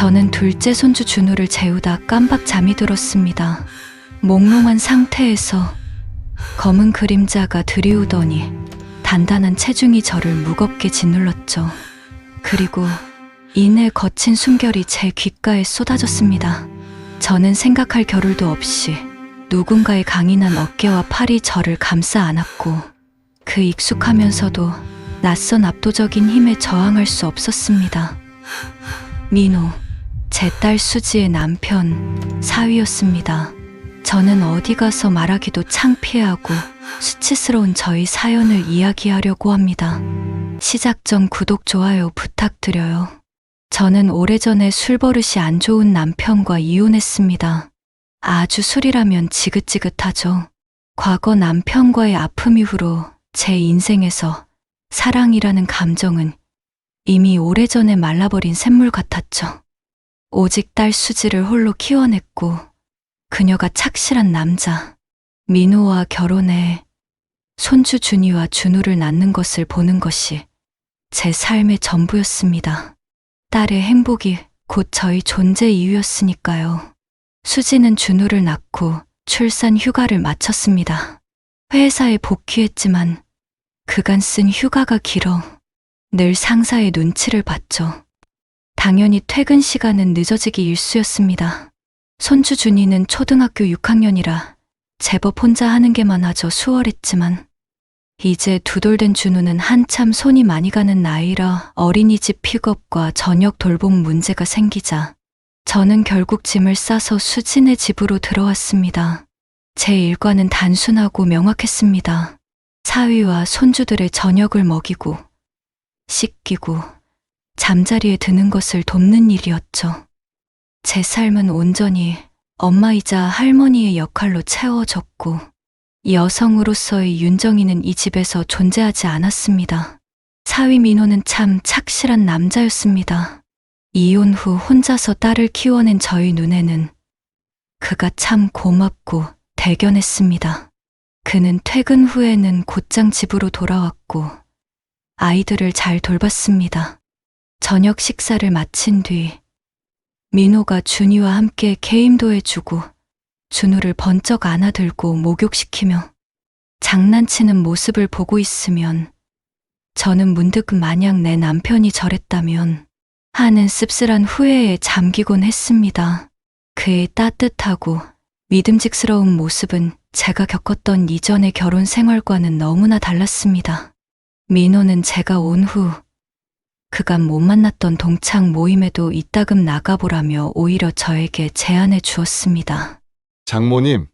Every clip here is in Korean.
저는 둘째 손주 준우를 재우다 깜박 잠이 들었습니다. 몽롱한 상태에서 검은 그림자가 들이우더니 단단한 체중이 저를 무겁게 짓눌렀죠. 그리고 이내 거친 숨결이 제 귓가에 쏟아졌습니다. 저는 생각할 겨를도 없이 누군가의 강인한 어깨와 팔이 저를 감싸 안았고 그 익숙하면서도 낯선 압도적인 힘에 저항할 수 없었습니다. 민호, 제 딸 수지의 남편, 사위였습니다. 저는 어디 가서 말하기도 창피하고 수치스러운 저희 사연을 이야기하려고 합니다. 시작 전 구독, 좋아요 부탁드려요. 저는 오래전에 술 버릇이 안 좋은 남편과 이혼했습니다. 아주 술이라면 지긋지긋하죠. 과거 남편과의 아픔 이후로 제 인생에서 사랑이라는 감정은 이미 오래전에 말라버린 샘물 같았죠. 오직 딸 수지를 홀로 키워냈고 그녀가 착실한 남자 민호와 결혼해 손주 준이와 준우를 낳는 것을 보는 것이 제 삶의 전부였습니다. 딸의 행복이 곧 저희 존재 이유였으니까요. 수지는 준우를 낳고 출산 휴가를 마쳤습니다. 회사에 복귀했지만 그간 쓴 휴가가 길어 늘 상사의 눈치를 봤죠. 당연히 퇴근 시간은 늦어지기 일쑤였습니다. 손주 준이는 초등학교 6학년이라 제법 혼자 하는 게 많아져 수월했지만 이제 두돌된 준우는 한참 손이 많이 가는 나이라 어린이집 픽업과 저녁 돌봄 문제가 생기자 저는 결국 짐을 싸서 수진의 집으로 들어왔습니다. 제 일과는 단순하고 명확했습니다. 사위와 손주들의 저녁을 먹이고 씻기고 잠자리에 드는 것을 돕는 일이었죠. 제 삶은 온전히 엄마이자 할머니의 역할로 채워졌고 여성으로서의 윤정이는 이 집에서 존재하지 않았습니다. 사위 민호는 참 착실한 남자였습니다. 이혼 후 혼자서 딸을 키워낸 저희 눈에는 그가 참 고맙고 대견했습니다. 그는 퇴근 후에는 곧장 집으로 돌아왔고 아이들을 잘 돌봤습니다. 저녁 식사를 마친 뒤 민호가 준이와 함께 게임도 해주고 준우를 번쩍 안아들고 목욕시키며 장난치는 모습을 보고 있으면 저는 문득 마냥 내 남편이 저랬다면 하는 씁쓸한 후회에 잠기곤 했습니다. 그의 따뜻하고 믿음직스러운 모습은 제가 겪었던 이전의 결혼 생활과는 너무나 달랐습니다. 민호는 제가 온 후 그간 못 만났던 동창 모임에도 이따금 나가보라며 오히려 저에게 제안해 주었습니다. 장모님,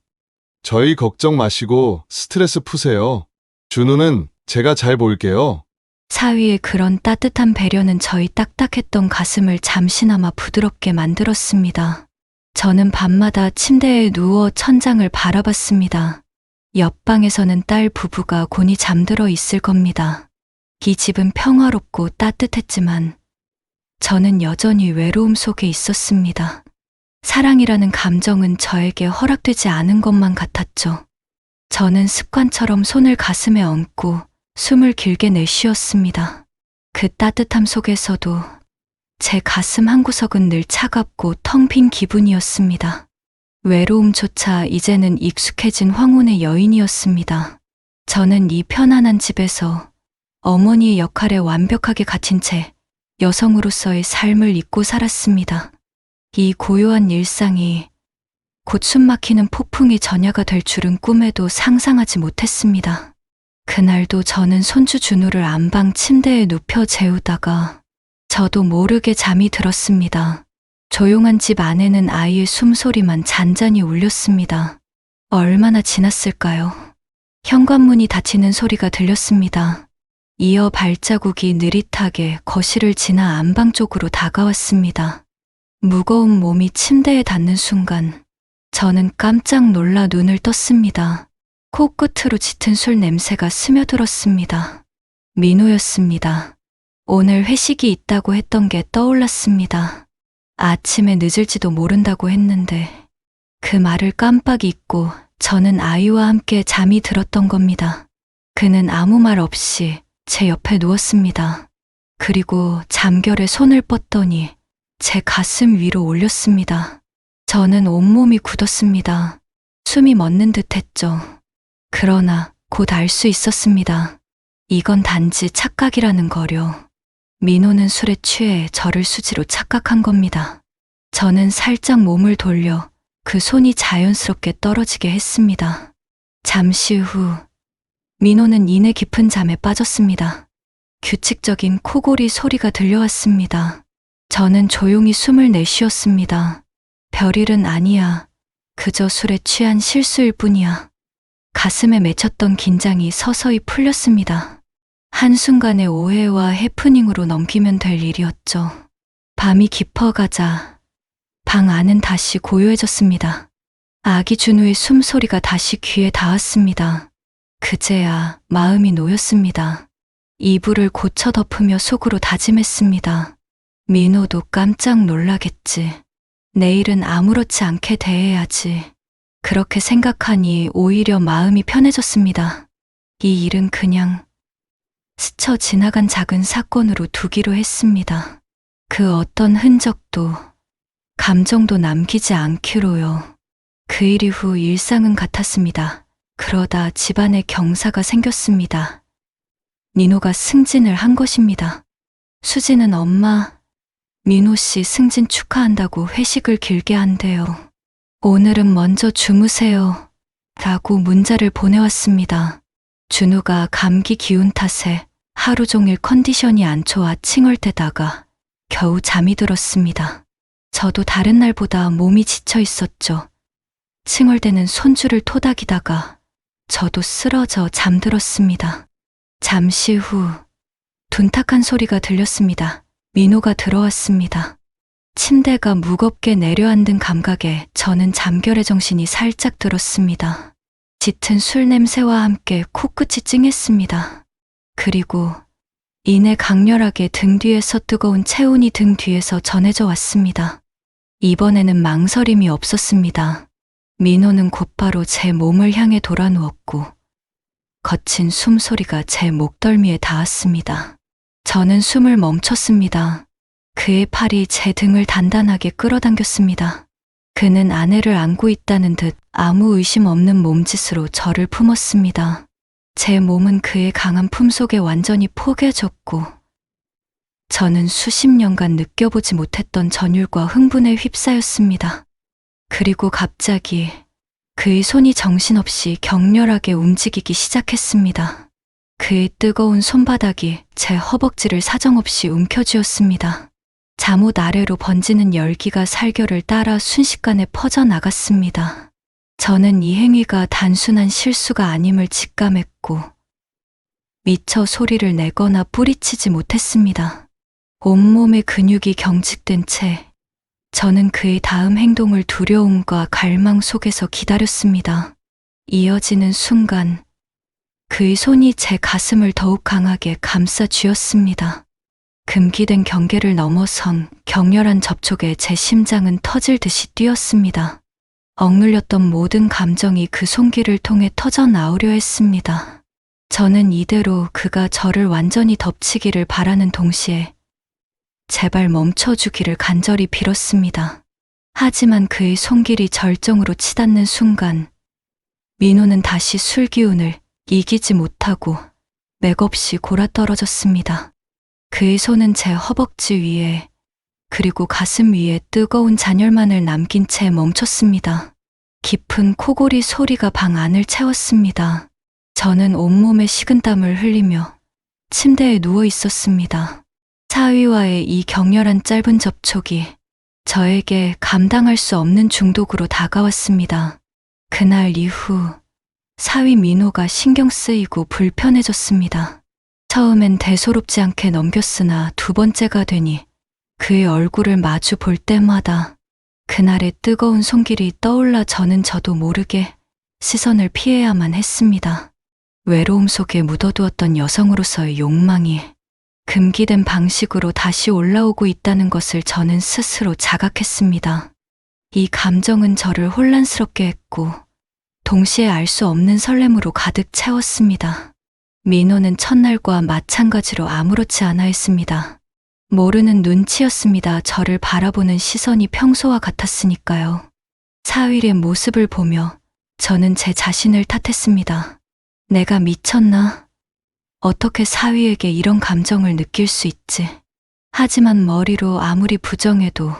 저희 걱정 마시고 스트레스 푸세요. 준우는 제가 잘 볼게요. 사위의 그런 따뜻한 배려는 저희 딱딱했던 가슴을 잠시나마 부드럽게 만들었습니다. 저는 밤마다 침대에 누워 천장을 바라봤습니다. 옆방에서는 딸 부부가 곤히 잠들어 있을 겁니다. 이 집은 평화롭고 따뜻했지만 저는 여전히 외로움 속에 있었습니다. 사랑이라는 감정은 저에게 허락되지 않은 것만 같았죠. 저는 습관처럼 손을 가슴에 얹고 숨을 길게 내쉬었습니다. 그 따뜻함 속에서도 제 가슴 한 구석은 늘 차갑고 텅 빈 기분이었습니다. 외로움조차 이제는 익숙해진 황혼의 여인이었습니다. 저는 이 편안한 집에서 어머니의 역할에 완벽하게 갇힌 채 여성으로서의 삶을 잊고 살았습니다. 이 고요한 일상이 곧 숨막히는 폭풍의 전야가 될 줄은 꿈에도 상상하지 못했습니다. 그날도 저는 손주 준우를 안방 침대에 눕혀 재우다가 저도 모르게 잠이 들었습니다. 조용한 집 안에는 아이의 숨소리만 잔잔히 울렸습니다. 얼마나 지났을까요? 현관문이 닫히는 소리가 들렸습니다. 이어 발자국이 느릿하게 거실을 지나 안방 쪽으로 다가왔습니다. 무거운 몸이 침대에 닿는 순간 저는 깜짝 놀라 눈을 떴습니다. 코끝으로 짙은 술 냄새가 스며들었습니다. 민호였습니다. 오늘 회식이 있다고 했던 게 떠올랐습니다. 아침에 늦을지도 모른다고 했는데 그 말을 깜빡 잊고 저는 아이와 함께 잠이 들었던 겁니다. 그는 아무 말 없이 제 옆에 누웠습니다. 그리고 잠결에 손을 뻗더니 제 가슴 위로 올렸습니다. 저는 온몸이 굳었습니다. 숨이 멎는 듯 했죠. 그러나 곧 알 수 있었습니다. 이건 단지 착각이라는 거려. 민호는 술에 취해 저를 수지로 착각한 겁니다. 저는 살짝 몸을 돌려 그 손이 자연스럽게 떨어지게 했습니다. 잠시 후, 민호는 이내 깊은 잠에 빠졌습니다. 규칙적인 코골이 소리가 들려왔습니다. 저는 조용히 숨을 내쉬었습니다. 별일은 아니야. 그저 술에 취한 실수일 뿐이야. 가슴에 맺혔던 긴장이 서서히 풀렸습니다. 한순간의 오해와 해프닝으로 넘기면 될 일이었죠. 밤이 깊어가자 방 안은 다시 고요해졌습니다. 아기 준우의 숨소리가 다시 귀에 닿았습니다. 그제야 마음이 놓였습니다. 이불을 고쳐 덮으며 속으로 다짐했습니다. 민호도 깜짝 놀라겠지. 내일은 아무렇지 않게 대해야지. 그렇게 생각하니 오히려 마음이 편해졌습니다. 이 일은 그냥 스쳐 지나간 작은 사건으로 두기로 했습니다. 그 어떤 흔적도 감정도 남기지 않기로요. 그 일 이후 일상은 같았습니다. 그러다 집안에 경사가 생겼습니다. 니노가 승진을 한 것입니다. 수지는 엄마, 민호 씨 승진 축하한다고 회식을 길게 한대요. 오늘은 먼저 주무세요. 라고 문자를 보내왔습니다. 준우가 감기 기운 탓에 하루 종일 컨디션이 안 좋아 칭얼대다가 겨우 잠이 들었습니다. 저도 다른 날보다 몸이 지쳐 있었죠. 칭얼대는 손주를 토닥이다가 저도 쓰러져 잠들었습니다. 잠시 후 둔탁한 소리가 들렸습니다. 민호가 들어왔습니다. 침대가 무겁게 내려앉은 감각에 저는 잠결의 정신이 살짝 들었습니다. 짙은 술 냄새와 함께 코끝이 찡했습니다. 그리고 이내 강렬하게 등 뒤에서 뜨거운 체온이 등 뒤에서 전해져 왔습니다. 이번에는 망설임이 없었습니다. 민호는 곧바로 제 몸을 향해 돌아 누웠고 거친 숨소리가 제 목덜미에 닿았습니다. 저는 숨을 멈췄습니다. 그의 팔이 제 등을 단단하게 끌어당겼습니다. 그는 아내를 안고 있다는 듯 아무 의심 없는 몸짓으로 저를 품었습니다. 제 몸은 그의 강한 품 속에 완전히 포개졌고, 저는 수십 년간 느껴보지 못했던 전율과 흥분에 휩싸였습니다. 그리고 갑자기 그의 손이 정신없이 격렬하게 움직이기 시작했습니다. 그의 뜨거운 손바닥이 제 허벅지를 사정없이 움켜쥐었습니다. 잠옷 아래로 번지는 열기가 살결을 따라 순식간에 퍼져나갔습니다. 저는 이 행위가 단순한 실수가 아님을 직감했고, 미처 소리를 내거나 뿌리치지 못했습니다. 온몸의 근육이 경직된 채, 저는 그의 다음 행동을 두려움과 갈망 속에서 기다렸습니다. 이어지는 순간, 그의 손이 제 가슴을 더욱 강하게 감싸 쥐었습니다. 금기된 경계를 넘어선 격렬한 접촉에 제 심장은 터질 듯이 뛰었습니다. 억눌렸던 모든 감정이 그 손길을 통해 터져 나오려 했습니다. 저는 이대로 그가 저를 완전히 덮치기를 바라는 동시에 제발 멈춰주기를 간절히 빌었습니다. 하지만 그의 손길이 절정으로 치닫는 순간 민호는 다시 술 기운을 이기지 못하고 맥없이 골아떨어졌습니다. 그의 손은 제 허벅지 위에 그리고 가슴 위에 뜨거운 잔열만을 남긴 채 멈췄습니다. 깊은 코골이 소리가 방 안을 채웠습니다. 저는 온몸에 식은땀을 흘리며 침대에 누워 있었습니다. 사위와의 이 격렬한 짧은 접촉이 저에게 감당할 수 없는 중독으로 다가왔습니다. 그날 이후 사위 민호가 신경 쓰이고 불편해졌습니다. 처음엔 대소롭지 않게 넘겼으나 두 번째가 되니 그의 얼굴을 마주 볼 때마다 그날의 뜨거운 손길이 떠올라 저는 저도 모르게 시선을 피해야만 했습니다. 외로움 속에 묻어두었던 여성으로서의 욕망이 금기된 방식으로 다시 올라오고 있다는 것을 저는 스스로 자각했습니다. 이 감정은 저를 혼란스럽게 했고, 동시에 알 수 없는 설렘으로 가득 채웠습니다. 민호는 첫날과 마찬가지로 아무렇지 않아 했습니다. 모르는 눈치였습니다. 저를 바라보는 시선이 평소와 같았으니까요. 사위의 모습을 보며 저는 제 자신을 탓했습니다. 내가 미쳤나? 어떻게 사위에게 이런 감정을 느낄 수 있지? 하지만 머리로 아무리 부정해도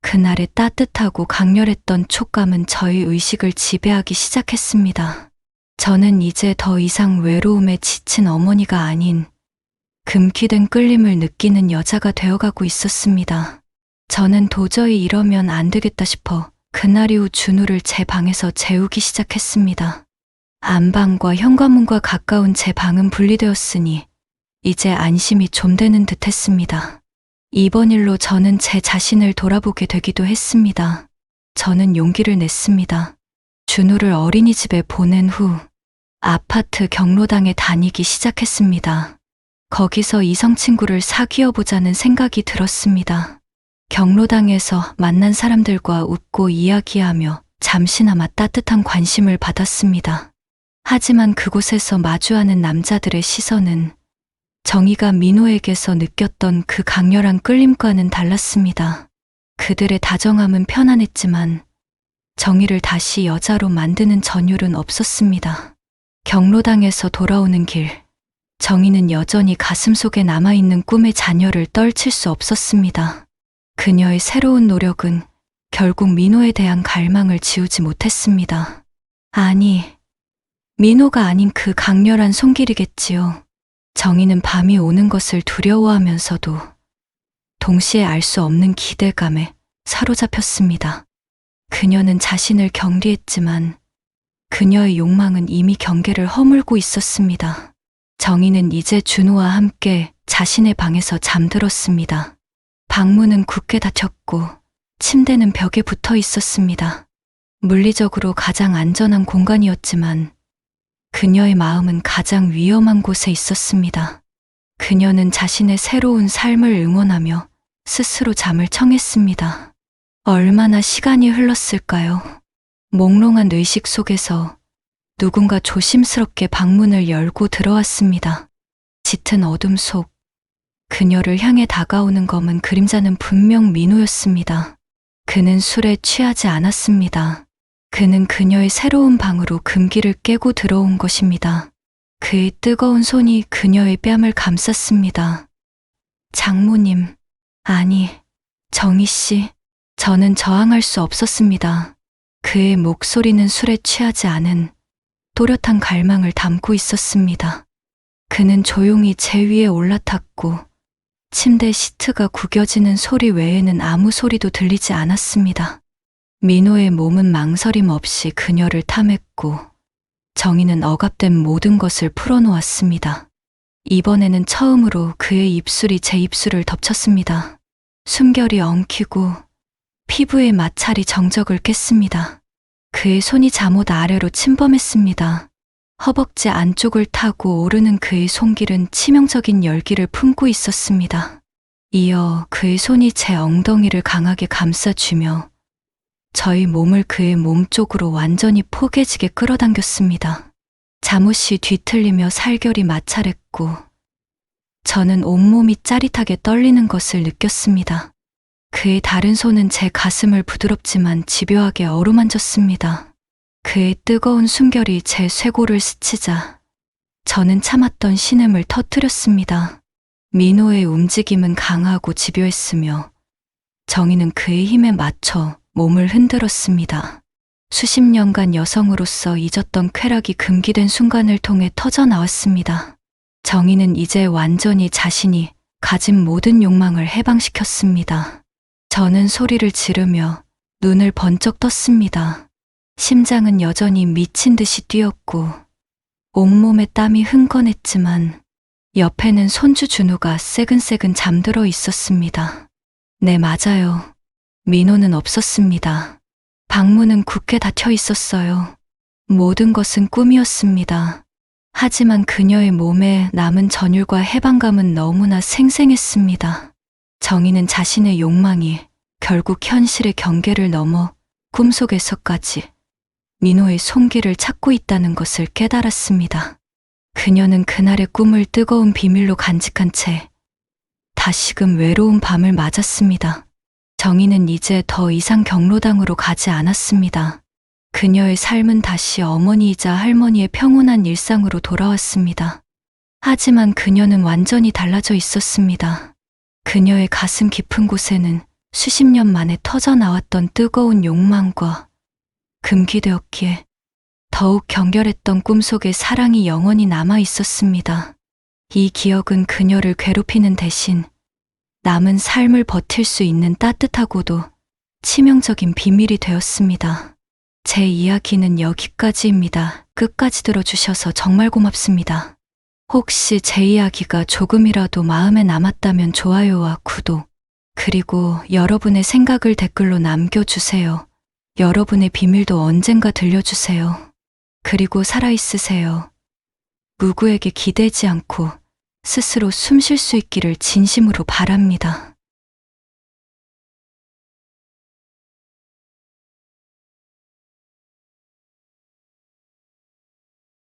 그날의 따뜻하고 강렬했던 촉감은 저희 의식을 지배하기 시작했습니다. 저는 이제 더 이상 외로움에 지친 어머니가 아닌 금기된 끌림을 느끼는 여자가 되어가고 있었습니다. 저는 도저히 이러면 안 되겠다 싶어 그날 이후 준우를 제 방에서 재우기 시작했습니다. 안방과 현관문과 가까운 제 방은 분리되었으니 이제 안심이 좀 되는 듯 했습니다. 이번 일로 저는 제 자신을 돌아보게 되기도 했습니다. 저는 용기를 냈습니다. 준우를 어린이집에 보낸 후 아파트 경로당에 다니기 시작했습니다. 거기서 이성 친구를 사귀어 보자는 생각이 들었습니다. 경로당에서 만난 사람들과 웃고 이야기하며 잠시나마 따뜻한 관심을 받았습니다. 하지만 그곳에서 마주하는 남자들의 시선은 정희가 민호에게서 느꼈던 그 강렬한 끌림과는 달랐습니다. 그들의 다정함은 편안했지만 정희를 다시 여자로 만드는 전율은 없었습니다. 경로당에서 돌아오는 길, 정희는 여전히 가슴 속에 남아있는 꿈의 잔여를 떨칠 수 없었습니다. 그녀의 새로운 노력은 결국 민호에 대한 갈망을 지우지 못했습니다. 아니, 민호가 아닌 그 강렬한 손길이겠지요. 정희는 밤이 오는 것을 두려워하면서도 동시에 알 수 없는 기대감에 사로잡혔습니다. 그녀는 자신을 경리했지만 그녀의 욕망은 이미 경계를 허물고 있었습니다. 정희는 이제 준호와 함께 자신의 방에서 잠들었습니다. 방문은 굳게 닫혔고 침대는 벽에 붙어 있었습니다. 물리적으로 가장 안전한 공간이었지만 그녀의 마음은 가장 위험한 곳에 있었습니다. 그녀는 자신의 새로운 삶을 응원하며 스스로 잠을 청했습니다. 얼마나 시간이 흘렀을까요? 몽롱한 의식 속에서 누군가 조심스럽게 방문을 열고 들어왔습니다. 짙은 어둠 속 그녀를 향해 다가오는 검은 그림자는 분명 민호였습니다. 그는 술에 취하지 않았습니다. 그는 그녀의 새로운 방으로 금기를 깨고 들어온 것입니다. 그의 뜨거운 손이 그녀의 뺨을 감쌌습니다. 장모님, 아니, 정희 씨, 저는 저항할 수 없었습니다. 그의 목소리는 술에 취하지 않은 또렷한 갈망을 담고 있었습니다. 그는 조용히 제 위에 올라탔고 침대 시트가 구겨지는 소리 외에는 아무 소리도 들리지 않았습니다. 민호의 몸은 망설임 없이 그녀를 탐했고 정희는 억압된 모든 것을 풀어놓았습니다. 이번에는 처음으로 그의 입술이 제 입술을 덮쳤습니다. 숨결이 엉키고 피부의 마찰이 정적을 깼습니다. 그의 손이 잠옷 아래로 침범했습니다. 허벅지 안쪽을 타고 오르는 그의 손길은 치명적인 열기를 품고 있었습니다. 이어 그의 손이 제 엉덩이를 강하게 감싸주며 저희 몸을 그의 몸 쪽으로 완전히 포개지게 끌어당겼습니다. 잠옷이 뒤틀리며 살결이 마찰했고 저는 온몸이 짜릿하게 떨리는 것을 느꼈습니다. 그의 다른 손은 제 가슴을 부드럽지만 집요하게 어루만졌습니다. 그의 뜨거운 숨결이 제 쇄골을 스치자 저는 참았던 신음을 터뜨렸습니다. 민호의 움직임은 강하고 집요했으며 정희는 그의 힘에 맞춰 몸을 흔들었습니다. 수십 년간 여성으로서 잊었던 쾌락이 금기된 순간을 통해 터져 나왔습니다. 정희는 이제 완전히 자신이 가진 모든 욕망을 해방시켰습니다. 저는 소리를 지르며 눈을 번쩍 떴습니다. 심장은 여전히 미친 듯이 뛰었고 온몸에 땀이 흥건했지만 옆에는 손주 준우가 새근새근 잠들어 있었습니다. 네, 맞아요. 민호는 없었습니다. 방문은 굳게 닫혀 있었어요. 모든 것은 꿈이었습니다. 하지만 그녀의 몸에 남은 전율과 해방감은 너무나 생생했습니다. 정희는 자신의 욕망이 결국 현실의 경계를 넘어 꿈속에서까지 민호의 손길을 찾고 있다는 것을 깨달았습니다. 그녀는 그날의 꿈을 뜨거운 비밀로 간직한 채 다시금 외로운 밤을 맞았습니다. 정희는 이제 더 이상 경로당으로 가지 않았습니다. 그녀의 삶은 다시 어머니이자 할머니의 평온한 일상으로 돌아왔습니다. 하지만 그녀는 완전히 달라져 있었습니다. 그녀의 가슴 깊은 곳에는 수십 년 만에 터져 나왔던 뜨거운 욕망과 금기되었기에 더욱 경결했던 꿈속의 사랑이 영원히 남아 있었습니다. 이 기억은 그녀를 괴롭히는 대신 남은 삶을 버틸 수 있는 따뜻하고도 치명적인 비밀이 되었습니다. 제 이야기는 여기까지입니다. 끝까지 들어주셔서 정말 고맙습니다. 혹시 제 이야기가 조금이라도 마음에 남았다면 좋아요와 구독, 그리고 여러분의 생각을 댓글로 남겨주세요. 여러분의 비밀도 언젠가 들려주세요. 그리고 살아있으세요. 누구에게 기대지 않고 스스로 숨 쉴 수 있기를 진심으로 바랍니다.